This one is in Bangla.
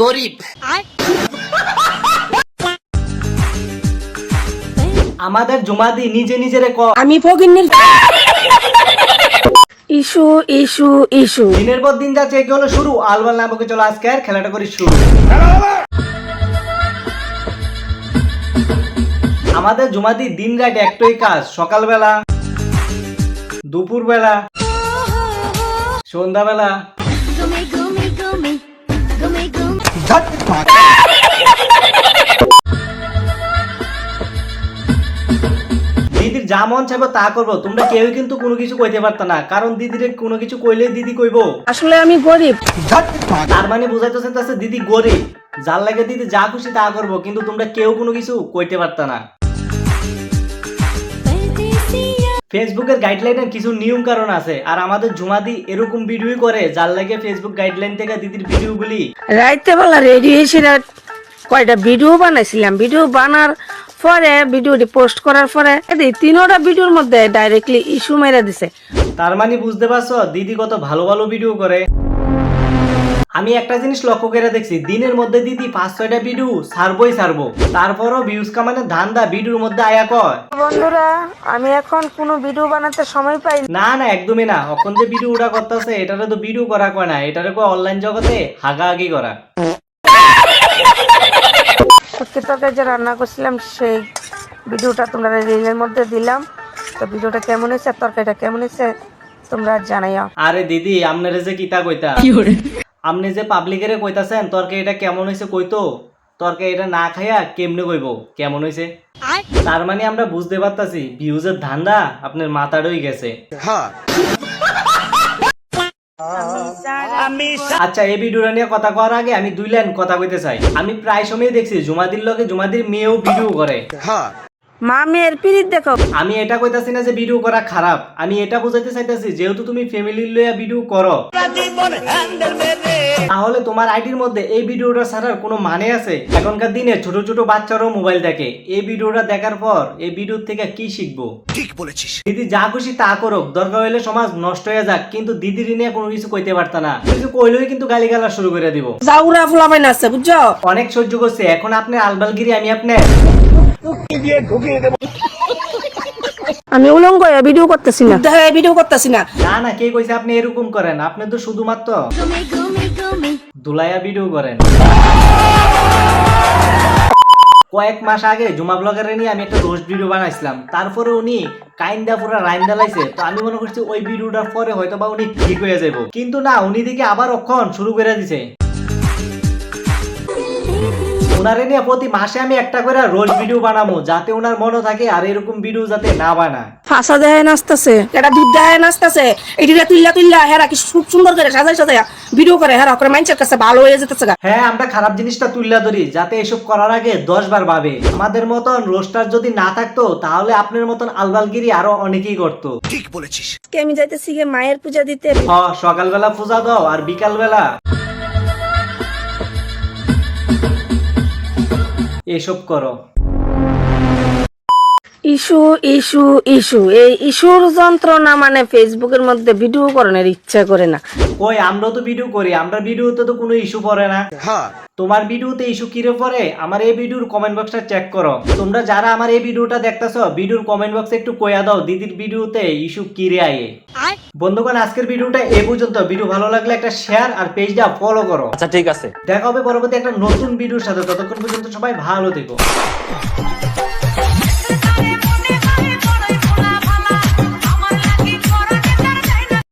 গরিব। আমাদের জুমাদি নিজে নিজেরে ক। আমি ফকিন্নির ইস্যু ইস্যু ইস্যু দিনের পর দিন যাচ্ছে একে হলো শুরু। আলবাল নামকে চলো আজকে আর খেলাটা করি শুরু। আমাদের জুমাদি দিন রাত একটাই কাজ সকালবেলা দুপুরবেলা সন্ধ্যাবেলা। দিদির যা মন চাইব তা করব। তোমরা কেউ কিন্তু কোনো কিছু কইতে পারত না। কারণ দিদির কোনো কিছু কইলে দিদি কইবো। আসলে আমি গরিব। তার মানে বুঝাইতেছেন তাছে দিদি গরিব। যার লাগে দিদি যা খুশি তা করব কিন্তু তোমরা কেউ কোনো কিছু কইতে পারত না। ফেসবুকের গাইডলাইনের কিছু নিয়ম কারণ আছে আর আমাদের জুমাদি এরকম ভিডিও করে যার লাগে ফেসবুক গাইডলাইন থেকে দিদির ভিডিওগুলি। রাইতে বেলা রেডি হয়েছি কয়টা ভিডিও বানাইছিলাম? ভিডিও বানার পরে ভিডিওটি পোস্ট করার পরে এই তিনোটা ভিডিওর মধ্যে ডাইরেক্টলি ইস্যু মেরে দিছে। তার মানে বুঝতে পারছ দিদি কত ভালো ভালো ভিডিও করে। আমি একটা জিনিস লক্ষ্য করে দেখছি দিনের মধ্যে দিদি পাঁচ ছয়টা ভিডিও ছাড়বই ছাড়বো। তারপরও ভিউজ কামানে ধান্দা ভিডিওর মধ্যে আয়া কয়? বন্ধুরা আমি এখন কোনো ভিডিও বানাতে সময় পাই না। না না একদমই না। এখন যে ভিডিও ওটা করতেছে এটারে তো ভিডিও করা কয় না এটারে কয় অনলাইন জগতে হাগাহাগি করা। সত্যি তরকারি যে রান্না করছিলাম সেই ভিডিওটা তোমরা রিলের মধ্যে দিলাম। তো ভিডিওটা কেমন হয়েছে তরকারিটা কেমন হয়েছে তোমরা জানাইও। আরে দিদি আপনারে যে কিতা কইতা। আপনি যে পাবলিকেরে কইতাছেন তরকে এটা কেমন হয়েছে কইতো? তরকে এটা না খাইয়া কেমনে কইব? কেমন হয়েছে তার মানে আমরা বুঝতে পারতাছি ভিউজের ধান্দা আপনার মাথা মাথারই গেছে। আচ্ছা এই ভিডিওটা নিয়ে কথা করার আগে আমি দুই লাইন কথা কইতে চাই। আমি প্রায় সময় দেখছি জুমাদির লগে জুমাদির মেয়েও ভিডিও করে। মা মেয়ের পিরিত দেখো। আমি এটা কইতাছি না যে ভিডিও করা খারাপ। আমি এটা বুঝাইতে চাইতাছি যেহেতু তুমি ফ্যামিলির লইয়া ভিডিও করো। তাহলে তোমার আইডির মধ্যে এই ভিডিওটা ছাড়ার কোনো মানে আছে? এখনকার দিনে ছোট ছোট বাচ্চারাও মোবাইল দেখে। এই ভিডিওটা দেখার পর এই ভিডিও থেকে কি শিখব? ঠিক বলেছিস। দিদি যা খুশি তা করুক দরকার হইলে সমাজ নষ্ট হয়ে যাক কিন্তু দিদির নিয়ে কোনো কিছু কইতে পারত না। কিছু কইলেই কিন্তু গালিগালা শুরু করে দিব। জাউরা ফুলাবাই না আছে বুঝছ? অনেক সহ্য করছে এখন আপনি আলবালগিরি আমি আপনার। আমি উলঙ্গ ভিডিও করতেছি না। ভিডিও করতেছি না। না না কে কইছে আপনি এরকম করেন? আপনি তো শুধুমাত্র দুলাইয়া ভিডিও করেন। কয়েক মাস আগে জুমা ব্লগারে নিয়ে আমি একটা রোস্ট ভিডিও বানাইছিলাম। তারপরে উনি কাইন্দা পুরা রাইন দালাইছে তো আমি মনে করছি ওই ভিডিওটার পরে হয়তো বা উনি ঠিক হয়ে যাব কিন্তু না উনি দিকে আবার অক্ষণ শুরু করে দিছে। ওনারে নিয়ে প্রতি মাসে আমি একটা করে রোজ ভিডিও বানাবো যাতে ওনার মনে থাকে আর এরকম ভিডিও যাতে না বানায়। ফাঁসা দেয় নাচতেছে এটা দুধ দেয় নাচতেছে এটিরা তুল্লা তুল্লা হেরা কি খুব সুন্দর করে সাজাই সাজাই ভিডিও করে হেরা করে মানুষের কাছে ভালো হয়ে যেতেছে গা। হ্যাঁ আমরা খারাপ জিনিসটা তুললা ধরি যাতে এসব করার আগে দশ বার ভাবে। আমাদের মতন রোস্টার যদি না থাকতো তাহলে আপনার মতন আলবালগিরি আরও অনেকেই করতো। আজকে আমি যাইতেছি মায়ের পূজা দিতে? হ সকালবেলা পূজা দাও আর বিকালবেলা এসব করো। Issue issue issue. এই ইস্যুর যন্ত্রণা মানে ফেসবুকের মধ্যে ভিডিও করানোর ইচ্ছা করে না। কই আমরা তো ভিডিও করি আমরা ভিডিওতে তো কোনো ইস্যু পড়ে না। তোমার ভিডিওতে ইস্যু কিরে পড়ে? আমার এই ভিডিওর কমেন্ট বক্সটা চেক করো। তোমরা যারা আমার এই ভিডিওটা দেখতেছো ভিডিওর কমেন্ট বক্সে একটু কইয়া দাও দিদির ভিডিওতে ইস্যু কিরে আয়ে। বন্ধুগণ আজকের ভিডিওটা এ পর্যন্ত। ভিডিও ভালো লাগলে একটা শেয়ার আর পেজটা ফলো করো। আচ্ছা ঠিক আছে। দেখা হবে পরবর্তী একটা নতুন ভিডিওর সাথে। ততক্ষণ পর্যন্ত সবাই ভালো থেকো।